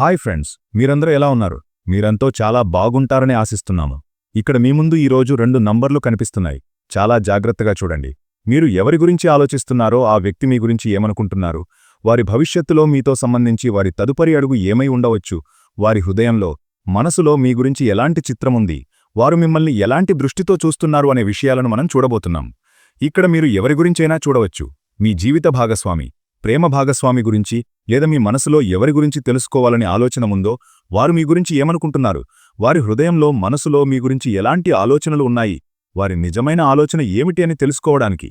Hi friends మీరందరూ ఎలా ఉన్నారు? మీరంతో చాలా బాగుంటారని ఆశిస్తున్నాము. ఇక్కడ మీ ముందు ఈరోజు రెండు నంబర్లు కనిపిస్తున్నాయి. చాలా జాగ్రత్తగా చూడండి. మీరు ఎవరి గురించి ఆలోచిస్తున్నారో ఆ వ్యక్తి మీ గురించి ఏమనుకుంటున్నారు? వారి భవిష్యత్తులో మీతో సంబంధించి వారి తదుపరి అడుగు ఏమై ఉండవచ్చు? వారి హృదయంలో మనసులో మీ గురించి ఎలాంటి చిత్రముంది వారు మిమ్మల్ని ఎలాంటి దృష్టితో చూస్తున్నారు అనే విషయాలను మనం చూడబోతున్నాం. ఇక్కడ మీరు ఎవరి గురించైనా చూడవచ్చు. మీ జీవిత భాగస్వామి ప్రేమ భాగస్వామి గురించి లేదా మీ మనసులో ఎవరి గురించి తెలుసుకోవాలనే ఆలోచన ఉందో వారు మీ గురించి ఏమనుకుంటున్నారు? వారి హృదయంలో మనసులో మీ గురించి ఎలాంటి ఆలోచనలు ఉన్నాయి? వారి నిజమైన ఆలోచన ఏమిటి అని తెలుసుకోవడానికి.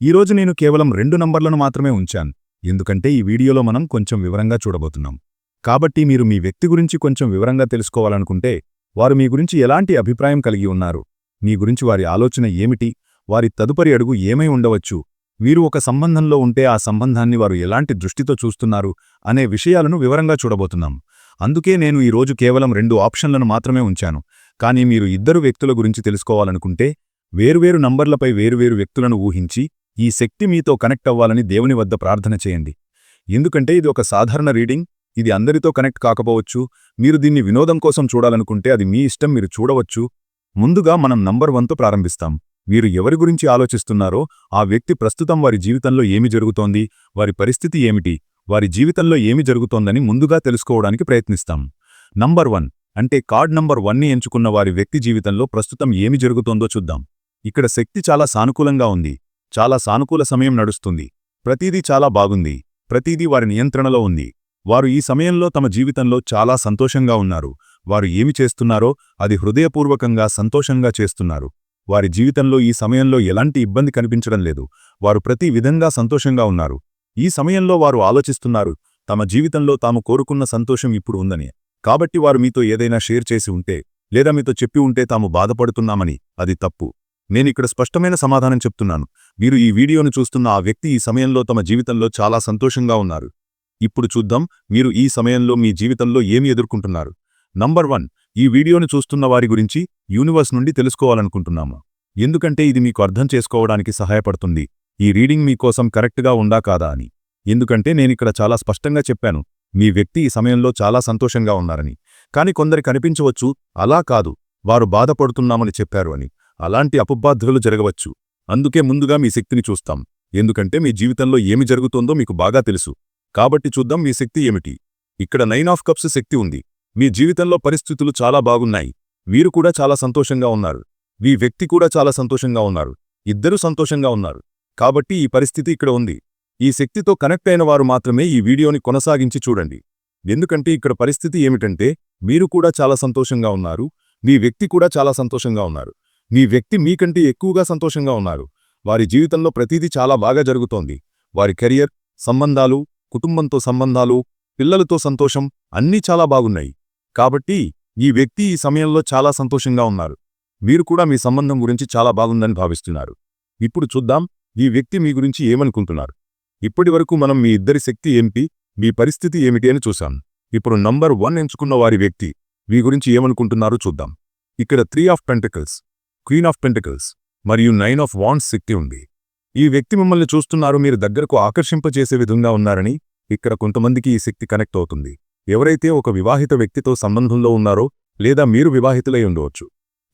ఈరోజు నేను కేవలం రెండు నంబర్లను మాత్రమే ఉంచాను. ఎందుకంటే ఈ వీడియోలో మనం కొంచెం వివరంగా చూడబోతున్నాం. కాబట్టి మీరు మీ వ్యక్తి గురించి కొంచెం వివరంగా తెలుసుకోవాలనుకుంటే వారు మీ గురించి ఎలాంటి అభిప్రాయం కలిగి ఉన్నారు? మీ గురించి వారి ఆలోచన ఏమిటి? వారి తదుపరి అడుగు ఏమై ఉండవచ్చు? వీరు ఒక సంబంధంలో ఉంటే ఆ సంబంధాన్ని వారు ఎలాంటి దృష్టితో చూస్తున్నారు అనే విషయాలను వివరంగా చూడబోతున్నాం. అందుకే నేను ఈరోజు కేవలం రెండు ఆప్షన్లను మాత్రమే ఉంచాను. కానీ మీరు ఇద్దరు వ్యక్తుల గురించి తెలుసుకోవాలనుకుంటే వేరువేరు నంబర్లపై వేరువేరు వ్యక్తులను ఊహించి ఈ శక్తి మీతో కనెక్ట్ అవ్వాలని దేవుని వద్ద ప్రార్థన చేయండి. ఎందుకంటే ఇది ఒక సాధారణ రీడింగ్ ఇది అందరితో కనెక్ట్ కాకపోవచ్చు మీరు దీన్ని వినోదం కోసం చూడాలనుకుంటే అది మీ ఇష్టం మీరు చూడవచ్చు. ముందుగా మనం నంబర్ వన్తో ప్రారంభిస్తాం. వీరు ఎవరి గురించి ఆలోచిస్తున్నారో ఆ వ్యక్తి ప్రస్తుతం వారి జీవితంలో ఏమి జరుగుతోంది వారి పరిస్థితి ఏమిటి వారి జీవితంలో ఏమి జరుగుతోందని ముందుగా తెలుసుకోవడానికి ప్రయత్నిస్తాం. నంబర్ వన్ అంటే కార్డ్ నంబర్ వన్ని ఎంచుకున్న వారి వ్యక్తి జీవితంలో ప్రస్తుతం ఏమి జరుగుతోందో చూద్దాం. ఇక్కడ శక్తి చాలా సానుకూలంగా ఉంది చాలా సానుకూల సమయం నడుస్తుంది ప్రతీదీ చాలా బాగుంది ప్రతీదీ వారి నియంత్రణలో ఉంది. వారు ఈ సమయంలో తమ జీవితంలో చాలా సంతోషంగా ఉన్నారు వారు ఏమి చేస్తున్నారో అది హృదయపూర్వకంగా సంతోషంగా చేస్తున్నారు. వారి జీవితంలో ఈ సమయంలో ఎలాంటి ఇబ్బంది కనిపించడం లేదు. వారు ప్రతి విధంగా సంతోషంగా ఉన్నారు. ఈ సమయంలో వారు ఆలోచిస్తున్నారు తమ జీవితంలో తాము కోరుకున్న సంతోషం ఇప్పుడు ఉందని. కాబట్టి వారు మీతో ఏదైనా షేర్ చేసి ఉంటే లేదా మీతో చెప్పి ఉంటే తాము బాధపడుతున్నామని అది తప్పు. నేనిక్కడ స్పష్టమైన సమాధానం చెప్తున్నాను. మీరు ఈ వీడియోను చూస్తున్న ఆ వ్యక్తి ఈ సమయంలో తమ జీవితంలో చాలా సంతోషంగా ఉన్నారు. ఇప్పుడు చూద్దాం మీరు ఈ సమయంలో మీ జీవితంలో ఏమి ఎదుర్కొంటున్నారు? నంబర్ వన్ ఈ వీడియోను చూస్తున్న వారి గురించి యూనివర్స్ నుండి తెలుసుకోవాలనుకుంటున్నాము. ఎందుకంటే ఇది మీకు అర్థం చేసుకోవడానికి సహాయపడుతుంది. ఈ రీడింగ్ మీకోసం కరెక్ట్గా ఉందా కాదా అని. ఎందుకంటే నేనిక్కడ చాలా స్పష్టంగా చెప్పాను మీ వ్యక్తి ఈ సమయంలో చాలా సంతోషంగా ఉన్నారని. కాని కొందరి కనిపించవచ్చు అలా కాదు వారు బాధపడుతున్నామని చెప్పారు అని. అలాంటి అపబాధ్యులు జరగవచ్చు. అందుకే ముందుగా మీ శక్తిని చూస్తాం. ఎందుకంటే మీ జీవితంలో ఏమి జరుగుతోందో మీకు బాగా తెలుసు. కాబట్టి చూద్దాం మీ శక్తి ఏమిటి. ఇక్కడ నైన్ ఆఫ్ కప్స్ శక్తి ఉంది. మీ జీవితంలో పరిస్థితులు చాలా బాగున్నాయి. వీరు కూడా చాలా సంతోషంగా ఉన్నారు. మీ వ్యక్తి కూడా చాలా సంతోషంగా ఉన్నారు. ఇద్దరూ సంతోషంగా ఉన్నారు. కాబట్టి ఈ పరిస్థితి ఇక్కడ ఉంది. ఈ శక్తితో కనెక్ట్ అయిన వారు మాత్రమే ఈ వీడియోని కొనసాగించి చూడండి. ఎందుకంటే ఇక్కడ పరిస్థితి ఏమిటంటే మీరు కూడా చాలా సంతోషంగా ఉన్నారు. మీ వ్యక్తి కూడా చాలా సంతోషంగా ఉన్నారు. మీ వ్యక్తి మీకంటే ఎక్కువగా సంతోషంగా ఉన్నారు. వారి జీవితంలో ప్రతిదీ చాలా బాగా జరుగుతోంది. వారి కెరియర్ సంబంధాలు కుటుంబంతో సంబంధాలు పిల్లలతో సంతోషం అన్నీ చాలా బాగున్నాయి. కాబట్టి ఈ వ్యక్తి ఈ సమయంలో చాలా సంతోషంగా ఉన్నారు. మీరు కూడా మీ సంబంధం గురించి చాలా బాగుందని భావిస్తున్నారు. ఇప్పుడు చూద్దాం ఈ వ్యక్తి మీ గురించి ఏమనుకుంటున్నారు? ఇప్పటివరకు మనం మీ ఇద్దరి శక్తి ఏమిటి మీ పరిస్థితి ఏమిటి అని చూశాం. ఇప్పుడు నంబర్ వన్ ఎంచుకున్న వారి వ్యక్తి మీ గురించి ఏమనుకుంటున్నారో చూద్దాం. ఇక్కడ three of pentacles queen of pentacles మరియు నైన్ ఆఫ్ వాన్స్ శక్తి ఉంది. ఈ వ్యక్తి మిమ్మల్ని చూస్తున్నారు మీరు దగ్గరకు ఆకర్షింపచేసే విధంగా ఉన్నారని ఇక్కడ కొంతమందికి ఈ శక్తి కనెక్ట్ అవుతుంది. ఎవరైతే ఒక వివాహిత వ్యక్తితో సంబంధంలో ఉన్నారో లేదా మీరు వివాహితులై ఉండవచ్చు.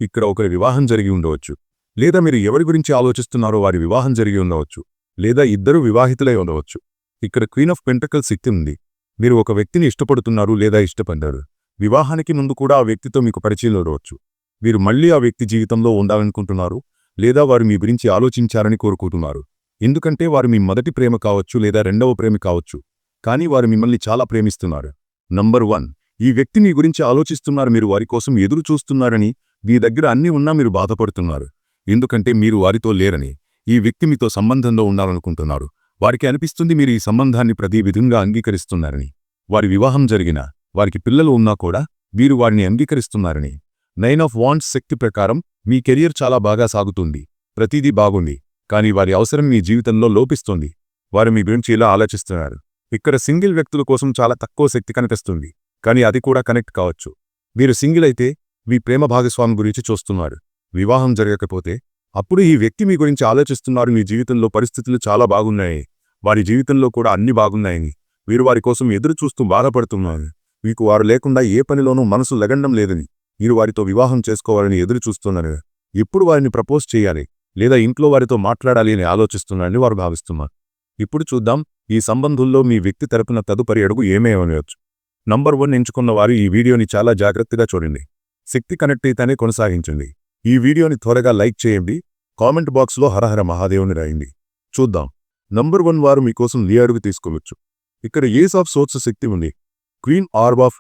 ఇక్కడ ఒకరి వివాహం జరిగి ఉండవచ్చు. లేదా మీరు ఎవరి గురించి ఆలోచిస్తున్నారో వారి వివాహం జరిగి ఉండవచ్చు. లేదా ఇద్దరు వివాహితులై ఉండవచ్చు. ఇక్కడ క్వీన్ ఆఫ్ పెంటకల్ శక్తి ఉంది. మీరు ఒక వ్యక్తిని ఇష్టపడుతున్నారు లేదా ఇష్టపడ్డారు. వివాహానికి ముందు కూడా ఆ వ్యక్తితో మీకు పరిచయం ఉండవచ్చు. మీరు మళ్ళీ ఆ వ్యక్తి జీవితంలో ఉండాలనుకుంటున్నారు లేదా వారు మీ గురించి ఆలోచించారని కోరుకుంటున్నారు. ఎందుకంటే వారు మీ మొదటి ప్రేమ కావచ్చు లేదా రెండవ ప్రేమ కావచ్చు. కానీ వారు మిమ్మల్ని చాలా ప్రేమిస్తున్నారు. నంబర్ వన్ ఈ వ్యక్తి మీ గురించి ఆలోచిస్తున్నారు మీరు వారి కోసం ఎదురు చూస్తున్నారని మీ దగ్గర అన్నీ ఉన్నా మీరు బాధపడుతున్నారు. ఎందుకంటే మీరు వారితో లేరని ఈ వ్యక్తి మీతో సంబంధంలో ఉండాలనుకుంటున్నారు. వారికి అనిపిస్తుంది మీరు ఈ సంబంధాన్ని ప్రతి విధంగా అంగీకరిస్తున్నారని. వారి వివాహం జరిగినా వారికి పిల్లలు ఉన్నా కూడా మీరు వారిని అంగీకరిస్తున్నారని. నైన్ ఆఫ్ వాంట్స్ శక్తి ప్రకారం మీ కెరియర్ చాలా బాగా సాగుతుంది. ప్రతిదీ బాగుంది కానీ వారి అవసరం మీ జీవితంలో లోపిస్తోంది. వారు మీ గురించి ఇలా ఆలోచిస్తున్నారు. ఇక్కడ సింగిల్ వ్యక్తుల కోసం చాలా తక్కువ శక్తి కనిపిస్తుంది కానీ అది కూడా కనెక్ట్ కావచ్చు. మీరు సింగిల్ అయితే మీ ప్రేమ భాగస్వామి గురించి చూస్తున్నారు. వివాహం జరగకపోతే అప్పుడు ఈ వ్యక్తి మీ గురించి ఆలోచిస్తున్నారు. మీ జీవితంలో పరిస్థితులు చాలా బాగున్నాయి. వారి జీవితంలో కూడా అన్ని బాగున్నాయని మీరు వారి కోసం ఎదురు చూస్తూ బాధపడుతున్నారు. మీకు వారు లేకుండా ఏ పనిలోనూ మనసు లగండం లేదని మీరు వారితో వివాహం చేసుకోవాలని ఎదురు చూస్తున్నారు. ఎప్పుడు వారిని ప్రపోజ్ చేయాలి లేదా ఇంట్లో వారితో మాట్లాడాలి అని ఆలోచిస్తున్నారని వారు భావిస్తున్నారు. ఇప్పుడు చూద్దాం ఈ సంబంధుల్లో మీ వ్యక్తి తరపున తదుపరి అడుగు ఏమేమనవచ్చు నంబర్ వన్ ఎంచుకున్న వారు ఈ వీడియోని చాలా జాగ్రత్తగా చూడండి. శక్తి కనెక్ట్ కొనసాగించండి. ఈ వీడియోని త్వరగా లైక్ చేయండి. కామెంట్ బాక్స్లో హరహర మహాదేవుని రాయండి. చూద్దాం. నంబర్ వన్ వారు మీకోసం ఈ అడుగు తీసుకోవచ్చు ఇక్కడ ఏస్ ఆఫ్ సోర్స్ శక్తి ఉంది. Queen orb of.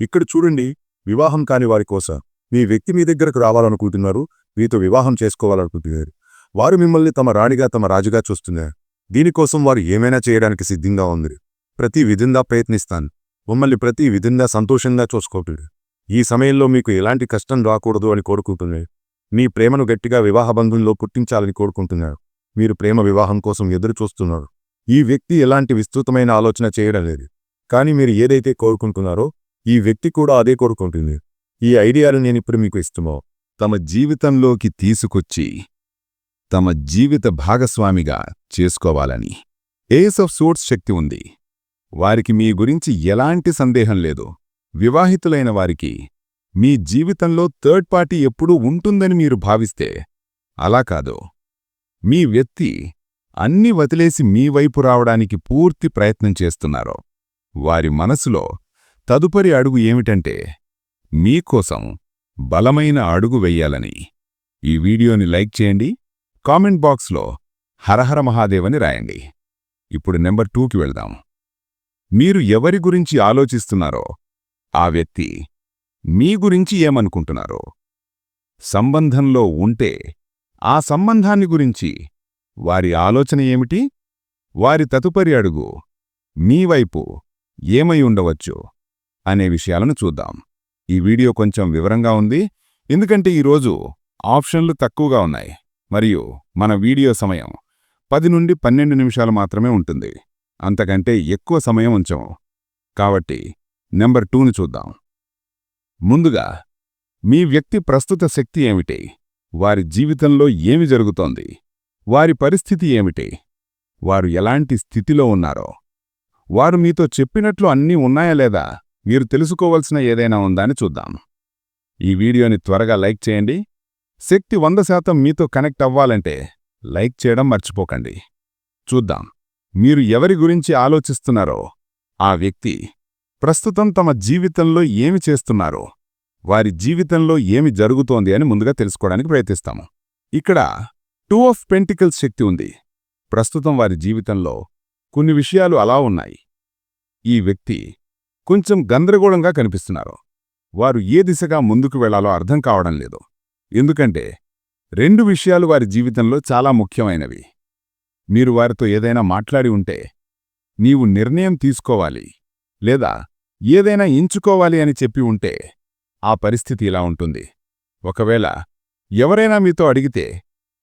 ఇక్కడ చూడండి వివాహం కాని వారి కోసం. మీ వ్యక్తి మీ దగ్గరకు రావాలనుకుంటున్నారు మీతో వివాహం చేసుకోవాలనుకుంటున్నారు. వారు మిమ్మల్ని తమ రాణిగా తమ రాజుగా చూస్తున్నారు. దీనికోసం వారు ఏమైనా చేయడానికి సిద్ధంగా ఉంది ప్రతి విధంగా ప్రయత్నిస్తాను. మమ్మల్ని ప్రతి విధంగా సంతోషంగా చూసుకోవాలి ఈ సమయంలో మీకు ఎలాంటి కష్టం రాకూడదు అని కోరుకుంటున్నాడు మీ ప్రేమను గట్టిగా వివాహ బంధంలో పుట్టించాలని కోరుకుంటున్నారు మీరు ప్రేమ వివాహం కోసం ఎదురు చూస్తున్నారు. ఈ వ్యక్తి ఎలాంటి విస్తృతమైన ఆలోచన చేయడం లేదు. కానీ మీరు ఏదైతే కోరుకుంటున్నారో ఈ వ్యక్తి కూడా అదే కోరుకుంటుంది. ఈ ఐడియాలు నేనిప్పుడు మీకు ఇస్తున్నావు తమ జీవితంలోకి తీసుకొచ్చి తమ జీవిత భాగస్వామిగా చేసుకోవాలని. ఏస్ ఆఫ్ సోర్స్ శక్తి ఉంది. వారికి మీ గురించి ఎలాంటి సందేహం లేదు. వివాహితులైన వారికి మీ జీవితంలో థర్డ్ పార్టీ ఎప్పుడూ ఉంటుందని మీరు భావిస్తే అలా కాదు. మీ వ్యక్తి అన్ని వదిలేసి మీ వైపు రావడానికి పూర్తి ప్రయత్నం చేస్తున్నారు వారి మనసులో తదుపరి అడుగు ఏమిటంటే మీకోసం బలమైన అడుగు వెయ్యాలని ఈ వీడియోని లైక్ చేయండి కామెంట్ బాక్స్లో హరహర మహాదేవని రాయండి. ఇప్పుడు నెంబర్ టూకి వెళ్దాం. మీరు ఎవరి గురించి ఆలోచిస్తున్నారో ఆ వ్యక్తి మీ గురించి ఏమనుకుంటున్నారో సంబంధంలో ఉంటే ఆ సంబంధాన్ని గురించి వారి ఆలోచన ఏమిటి? వారి తదుపరి అడుగు మీ వైపు ఏమై ఉండవచ్చు అనే విషయాలను చూద్దాం. ఈ వీడియో కొంచెం వివరంగా ఉంది. ఎందుకంటే ఈరోజు ఆప్షన్లు తక్కువగా ఉన్నాయి. మరియు మన వీడియో సమయం పది నుండి పన్నెండు నిమిషాలు మాత్రమే ఉంటుంది. అంతకంటే ఎక్కువ సమయం ఉంచం. కాబట్టి నెంబర్ టూని చూద్దాం. ముందుగా మీ వ్యక్తి ప్రస్తుత శక్తి ఏమిటి? వారి జీవితంలో ఏమి జరుగుతోంది? వారి పరిస్థితి ఏమిటి? వారు ఎలాంటి స్థితిలో ఉన్నారో? వారు మీతో చెప్పినట్లు అన్నీ ఉన్నాయా లేదా? మీరు తెలుసుకోవలసిన ఏదైనా ఉందా అని చూద్దాం. ఈ వీడియోని త్వరగా లైక్ చేయండి. శక్తి వంద శాతం మీతో కనెక్ట్ అవ్వాలంటే లైక్ చేయడం మర్చిపోకండి. చూద్దాం. మీరు ఎవరి గురించి ఆలోచిస్తున్నారో? ఆ వ్యక్తి ప్రస్తుతం తమ జీవితంలో ఏమి చేస్తున్నారో? వారి జీవితంలో ఏమి జరుగుతోంది అని ముందుగా తెలుసుకోవడానికి ప్రయత్నిస్తాము. ఇక్కడ టూ ఆఫ్ పెంటికల్స్ శక్తి ఉంది. ప్రస్తుతం వారి జీవితంలో కొన్ని విషయాలు అలా ఉన్నాయి. ఈ వ్యక్తి కొంచెం గందరగోళంగా కనిపిస్తున్నారు. వారు ఏ దిశగా ముందుకు వెళ్ళాలో అర్థం కావడం లేదు. ఎందుకంటే రెండు విషయాలు వారి జీవితంలో చాలా ముఖ్యమైనవి. మీరు వారితో ఏదైనా మాట్లాడి ఉంటే నీవు నిర్ణయం తీసుకోవాలి లేదా ఏదైనా ఎంచుకోవాలి అని చెప్పి ఉంటే ఆ పరిస్థితి ఇలా ఉంటుంది. ఒకవేళ ఎవరైనా మీతో అడిగితే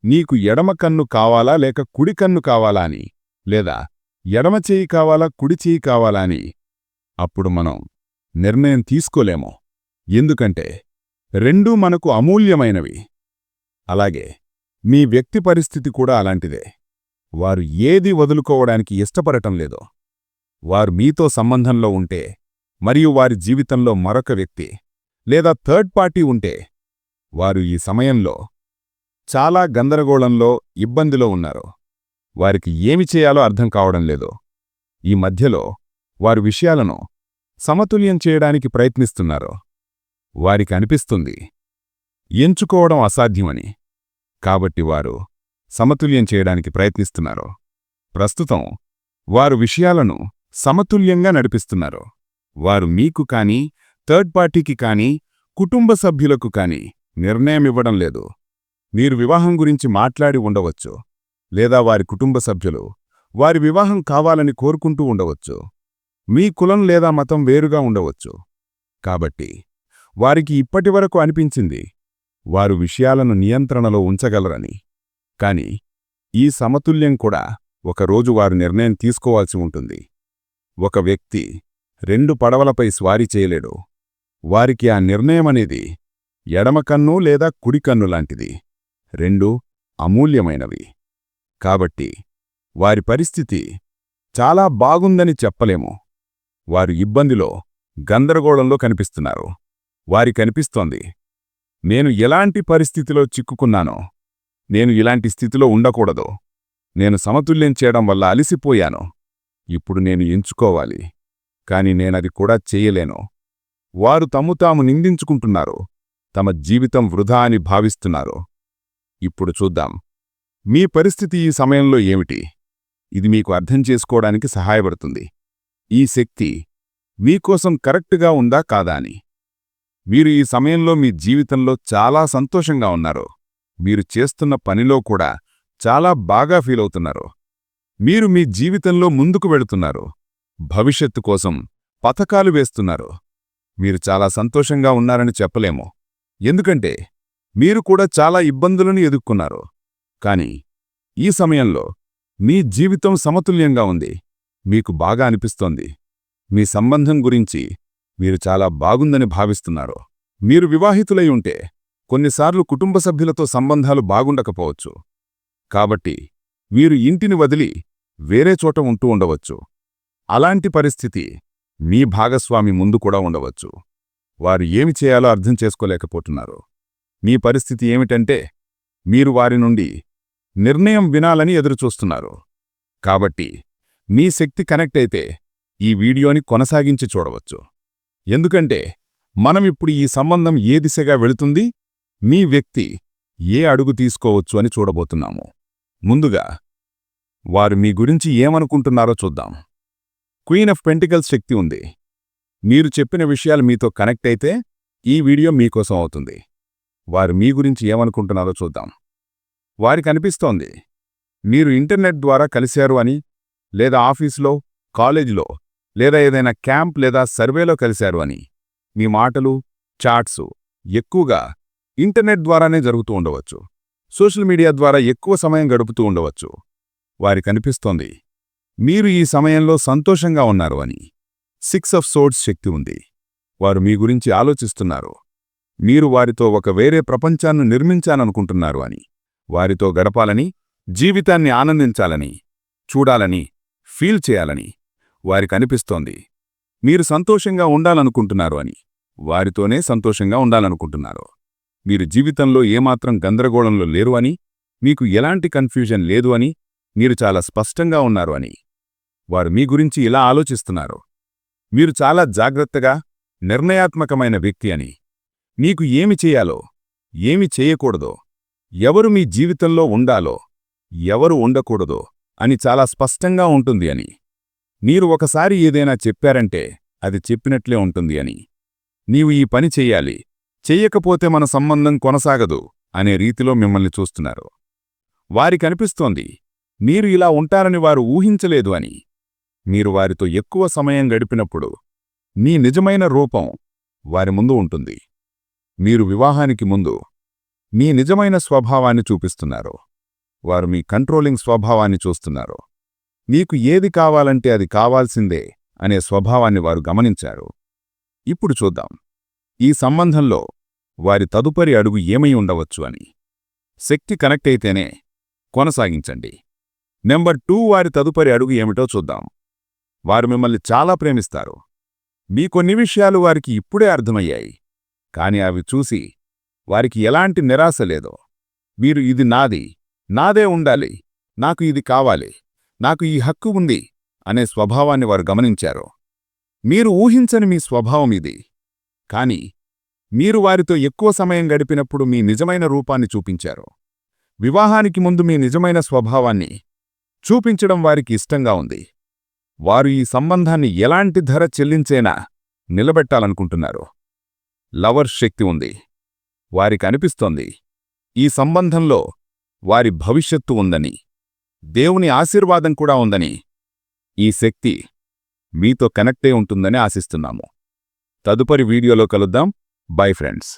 నీకు ఎడమ కన్ను కావాలా లేక కుడి కన్ను కావాలా అని లేదా ఎడమ చేయి కావాలా కుడి చేయి కావాలా అని అప్పుడు మనం నిర్ణయం తీసుకోలేము. ఎందుకంటే రెండూ మనకు అమూల్యమైనవి. అలాగే మీ వ్యక్తి పరిస్థితి కూడా అలాంటిదే. వారు ఏది వదులుకోవడానికి ఇష్టపడటం లేదో వారు మీతో సంబంధంలో ఉంటే మరియు వారి జీవితంలో మరొక వ్యక్తి లేదా థర్డ్ పార్టీ ఉంటే వారు ఈ సమయంలో చాలా గందరగోళంలో ఇబ్బందిలో ఉన్నారు. వారికి ఏమి చేయాలో అర్థం కావడం లేదు ఈ మధ్యలో వారు విషయాలను సమతుల్యం చేయడానికి ప్రయత్నిస్తున్నారు. వారికి అనిపిస్తుంది. ఎంచుకోవడం అసాధ్యమని. కాబట్టి వారు సమతుల్యం చేయడానికి ప్రయత్నిస్తున్నారు. ప్రస్తుతం వారు విషయాలను సమతుల్యంగా నడిపిస్తున్నారు. వారు మీకు కానీ థర్డ్ పార్టీకి కానీ కుటుంబ సభ్యులకు కానీ నిర్ణయమివ్వడం లేదు. మీరు వివాహం గురించి మాట్లాడి ఉండవచ్చు. లేదా వారి కుటుంబ సభ్యులు వారి వివాహం కావాలని కోరుకుంటూ ఉండవచ్చు. మీ కులం లేదా మతం వేరుగా ఉండవచ్చు. కాబట్టి వారికి ఇప్పటివరకు అనిపించింది. వారు విషయాలను నియంత్రణలో ఉంచగలరని. కాని ఈ సమతుల్యం కూడా ఒకరోజు వారు నిర్ణయం తీసుకోవాల్సి ఉంటుంది. ఒక వ్యక్తి రెండు పడవలపై స్వారీ చేయలేడు. వారికి ఆ నిర్ణయమనేది ఎడమకన్ను లేదా కుడికన్ను లాంటిది. రెండు అమూల్యమైనవి. కాబట్టి వారి పరిస్థితి చాలా బాగుందని చెప్పలేము. వారు ఇబ్బందిలో గందరగోళంలో కనిపిస్తున్నారు. వారి కనిపిస్తోంది నేను ఎలాంటి పరిస్థితిలో చిక్కుకున్నానో నేను ఇలాంటి స్థితిలో ఉండకూడదు. నేను సమతుల్యం చేయడం వల్ల అలిసిపోయాను. ఇప్పుడు నేను ఎంచుకోవాలి. కాని నేనది కూడా చేయలేను. వారు తమ్ము తాము నిందించుకుంటున్నారు. తమ జీవితం వృధా అని భావిస్తున్నారు. ఇప్పుడు చూద్దాం. మీ పరిస్థితి ఈ సమయంలో ఏమిటి? ఇది మీకు అర్థం చేసుకోవడానికి సహాయపడుతుంది. ఈ శక్తి మీకోసం కరెక్టుగా ఉందా కాదా అని. మీరు ఈ సమయంలో మీ జీవితంలో చాలా సంతోషంగా ఉన్నారు. మీరు చేస్తున్న పనిలో కూడా చాలా బాగా ఫీలవుతున్నారు మీరు మీ జీవితంలో ముందుకు వెళుతున్నారు. భవిష్యత్తు కోసం పథకాలు వేస్తున్నారు. మీరు చాలా సంతోషంగా ఉన్నారని చెప్పలేము. ఎందుకంటే మీరు కూడా చాలా ఇబ్బందులను ఎదుర్కొన్నారు. కాని ఈ సమయంలో మీ జీవితం సమతుల్యంగా ఉంది. మీకు బాగా అనిపిస్తోంది. మీ సంబంధం గురించి మీరు చాలా బాగుందని భావిస్తున్నారు. మీరు వివాహితులై ఉంటే కొన్నిసార్లు కుటుంబ సభ్యులతో సంబంధాలు బాగుండకపోవచ్చు. కాబట్టి మీరు ఇంటిని వదిలి వేరే చోట ఉంటూ ఉండవచ్చు. అలాంటి పరిస్థితి మీ భాగస్వామి ముందు కూడా ఉండవచ్చు. వారు ఏమి చేయాలో అర్థం చేసుకోలేకపోతున్నారు. మీ పరిస్థితి ఏమిటంటే మీరు వారి నుండి నిర్ణయం వినాలని ఎదురుచూస్తున్నారు. కాబట్టి మీ శక్తి కనెక్ట్ అయితే ఈ వీడియోని కొనసాగించి చూడవచ్చు. ఎందుకంటే మనమిప్పుడు ఈ సంబంధం ఏ దిశగా వెళుతుంది మీ వ్యక్తి ఏ అడుగు తీసుకోవచ్చు అని చూడబోతున్నాము. ముందుగా వారు మీ గురించి ఏమనుకుంటున్నారో చూద్దాం. క్వీన్ ఆఫ్ పెంటికల్స్ శక్తి ఉంది. మీరు చెప్పిన విషయాలు మీతో కనెక్ట్ అయితే ఈ వీడియో మీకోసం అవుతుంది. వారు మీ గురించి ఏమనుకుంటున్నారో చూద్దాం. వారికి అనిపిస్తోంది మీరు ఇంటర్నెట్ ద్వారా కలిశారు అని లేదా ఆఫీసులో కాలేజీలో లేదా ఏదైనా క్యాంప్ లేదా సర్వేలో కలిశారు అని. మీ మాటలు చాట్సు ఎక్కువగా ఇంటర్నెట్ ద్వారానే జరుగుతూ ఉండవచ్చు. సోషల్ మీడియా ద్వారా ఎక్కువ సమయం గడుపుతూ ఉండవచ్చు. వారికనిపిస్తోంది మీరు ఈ సమయంలో సంతోషంగా ఉన్నారు అని. సిక్స్ ఆఫ్ సోడ్స్ శక్తి ఉంది. వారు మీ గురించి ఆలోచిస్తున్నారు. మీరు వారితో ఒక వేరే ప్రపంచాన్ని నిర్మించాలనుకుంటున్నారు అని. వారితో గడపాలని జీవితాన్ని ఆనందించాలని చూడాలని ఫీల్ చేయాలని. వారికనిపిస్తోంది. మీరు సంతోషంగా ఉండాలనుకుంటున్నారు అని. వారితోనే సంతోషంగా ఉండాలనుకుంటున్నారు. మీరు జీవితంలో ఏమాత్రం గందరగోళంలో లేరు అని. మీకు ఎలాంటి కన్ఫ్యూజన్ లేదు అని. మీరు చాలా స్పష్టంగా ఉన్నారు అని. వారు మీ గురించి ఇలా ఆలోచిస్తున్నారు. మీరు చాలా జాగ్రత్తగా నిర్ణయాత్మకమైన వ్యక్తి అని. మీకు ఏమి చేయాలో ఏమి చేయకూడదో ఎవరు మీ జీవితంలో ఉండాలో ఎవరు ఉండకూడదో అని చాలా స్పష్టంగా ఉంటుంది అని. మీరు ఒకసారి ఏదైనా చెప్పారంటే అది చెప్పినట్లే ఉంటుంది అని. నీవు ఈ పని చెయ్యాలి. చెయ్యకపోతే మన సంబంధం కొనసాగదు అనే రీతిలో మిమ్మల్ని చూస్తున్నారు. వారికనిపిస్తోంది మీరు ఇలా ఉంటారని వారు ఊహించలేదు అని. మీరు వారితో ఎక్కువ సమయం గడిపినప్పుడు మీ నిజమైన రూపం వారి ముందు ఉంటుంది. మీరు వివాహానికి ముందు మీ నిజమైన స్వభావాన్ని చూపిస్తున్నారు. వారు మీ కంట్రోలింగ్ స్వభావాన్ని చూస్తున్నారు. మీకు ఏది కావాలంటే అది కావాల్సిందే అనే స్వభావాన్ని వారు గమనించారు. ఇప్పుడు చూద్దాం. ఈ సంబంధంలో వారి తదుపరి అడుగు ఏమై ఉండవచ్చు అని. శక్తి కనెక్ట్ అయితేనే కొనసాగించండి. నెంబర్ టూ వారి తదుపరి అడుగు ఏమిటో చూద్దాం. వారు మిమ్మల్ని చాలా ప్రేమిస్తారు. మీ కొన్ని విషయాలు వారికి ఇప్పుడే అర్థమయ్యాయి. కాని అవి చూసి వారికి ఎలాంటి నిరాశ లేదో. మీరు ఇది నాది. నాదే ఉండాలి. నాకు ఇది కావాలి. నాకు ఈ హక్కు ఉంది అనే స్వభావాన్ని వారు గమనించారు. మీరు ఊహించని మీ స్వభావం ఇది. కాని మీరు వారితో ఎక్కువ సమయం గడిపినప్పుడు మీ నిజమైన రూపాన్ని చూపించారు. వివాహానికి ముందు మీ నిజమైన స్వభావాన్ని చూపించడం వారికి ఇష్టంగా ఉంది. వారు ఈ సంబంధాన్ని ఎలాంటి ధర చెల్లించేనా నిలబెట్టాలనుకుంటున్నారు. లవర్ శక్తి ఉంది. వారికి అనిపిస్తోంది. ఈ సంబంధంలో వారి భవిష్యత్తు ఉందని. దేవుని ఆశీర్వాదం కూడా ఉందని ఈ శక్తి మీతో కనెక్టే ఉంటుందని ఆశిస్తున్నాము. తదుపరి వీడియోలో కలుద్దాం. Bye friends.